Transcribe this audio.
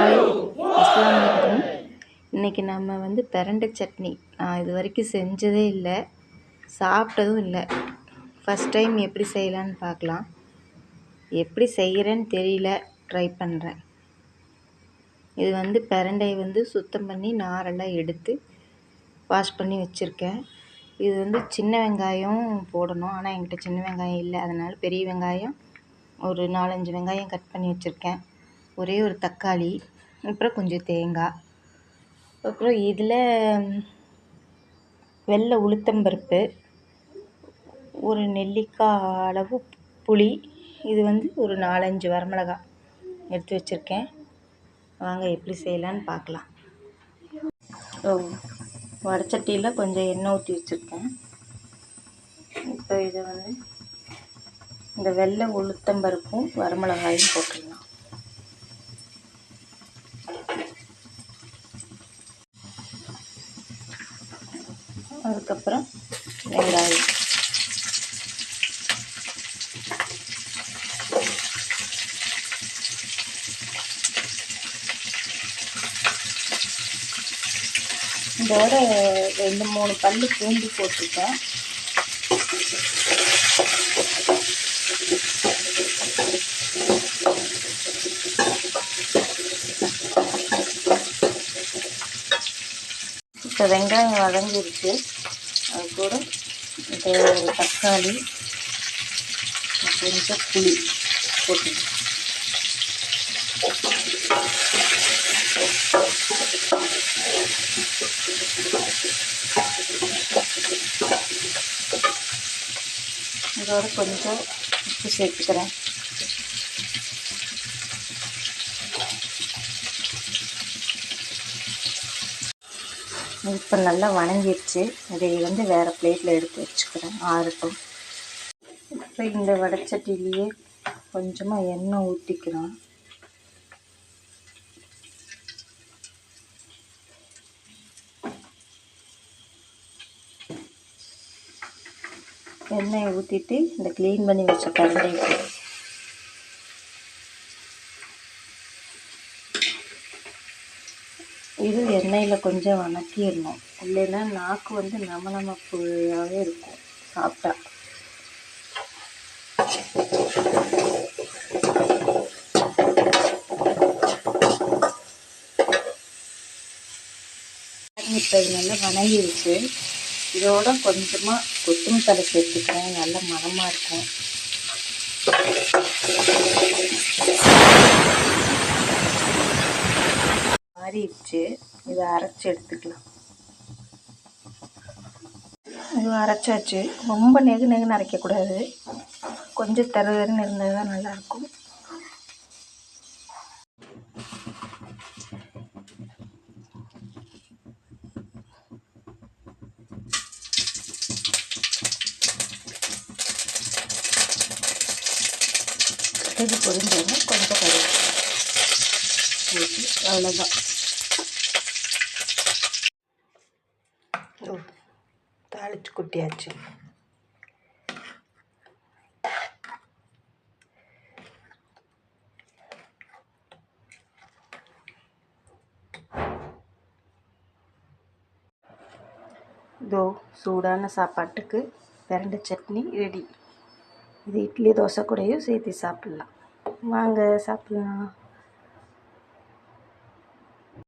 Hi அஸ்லாம் இன்றைக்கி நம்ம வந்து பிரண்டை சட்னி. நான் இது வரைக்கும் செஞ்சதே இல்லை. சாப்பிட்டதும் இல்லை. ஃபஸ்ட் டைம் எப்படி செய்யலான்னு பார்க்கலாம். எப்படி செய்கிறேன்னு தெரியல. ட்ரை பண்ணுறேன் இது வந்து பிரண்டை வந்து சுத்தம் பண்ணி நாரெல்லாம் எடுத்து வாஷ் பண்ணி வச்சுருக்கேன். இது வந்து சின்ன வெங்காயம் போடணும். ஆனால் என்கிட்ட சின்ன வெங்காயம் இல்லை. அதனால் பெரிய வெங்காயம் ஒரு நாலஞ்சு வெங்காயம் கட் பண்ணி வச்சுருக்கேன். ஒரே ஒரு தக்காளி அப்புறம் கொஞ்சம் தேங்காய் அப்புறம் இதில் வெள்ளை உளுத்தம்பருப்பு ஒரு நெல்லிக்காய் அளவு புளி இது வந்து ஒரு நாலஞ்சு வரமிளகா எடுத்து வச்சுருக்கேன். வாங்க எப்படி செய்யலான்னு பார்க்கலாம். வடச்சட்டியில் கொஞ்சம் எண்ணெய் ஊற்றி வச்சுருக்கேன். இப்போ இதை வந்து இந்த வெள்ளை உளுத்தம்பருப்பும் வரமிளகாயும் போட்டு அதுக்கப்புறம் வெங்காயம். இதோட ரெண்டு மூணு பல்லு பூண்டு போட்டிருக்கேன். இப்போ வெங்காயம் வதங்கிருச்சு. அது கூட இந்த ஒரு தக்காளி கொஞ்சம் புளி போட்டு இதோட கொஞ்சம் உப்பு சேர்த்துக்கிறேன் இப்போ நல்லா வணங்கிடுச்சு இதை வந்து வேறு பிளேட்டில் எடுத்து வச்சுக்கிறேன். ஆறட்டும். இப்போ இந்த வடச்சட்டிலேயே கொஞ்சமாக எண்ணெய் ஊற்றிக்கிறோம் எண்ணெயை ஊற்றிட்டு இந்த க்ளீன் பண்ணி வச்ச கரண்டை இது எண்ணெயில் கொஞ்சம் வணக்கிடணும். இல்லைன்னா நாக்கு வந்து நம புழியாகவே இருக்கும். சாப்பிட்டா. இப்போ இது நல்லா வணங்கிருச்சு. இதோட கொஞ்சமாக கொத்தமல்லி தலை சேர்த்துக்கிறேன். நல்ல மனமாக இருக்கும். மாறிடுச்சு. இதை அரைச்சி எடுத்துக்கலாம். இது அரைச்சாச்சு. ரொம்ப நெகு நெகுன்னு அரைக்கக்கூடாது. கொஞ்சம் தர இருந்தால் தான் நல்லாயிருக்கும். இது பொரிஞ்சோன்னா கொஞ்சம் கறி அவ்வளோதான் தாளிச்சு குட்டியாச்சு. இதோ சூடான சாப்பாட்டுக்கு பிரண்டை சட்னி ரெடி. இது இட்லி தோசை கூடயும் சேர்த்து சாப்பிட்லாம். வாங்க சாப்பிட்லாம்.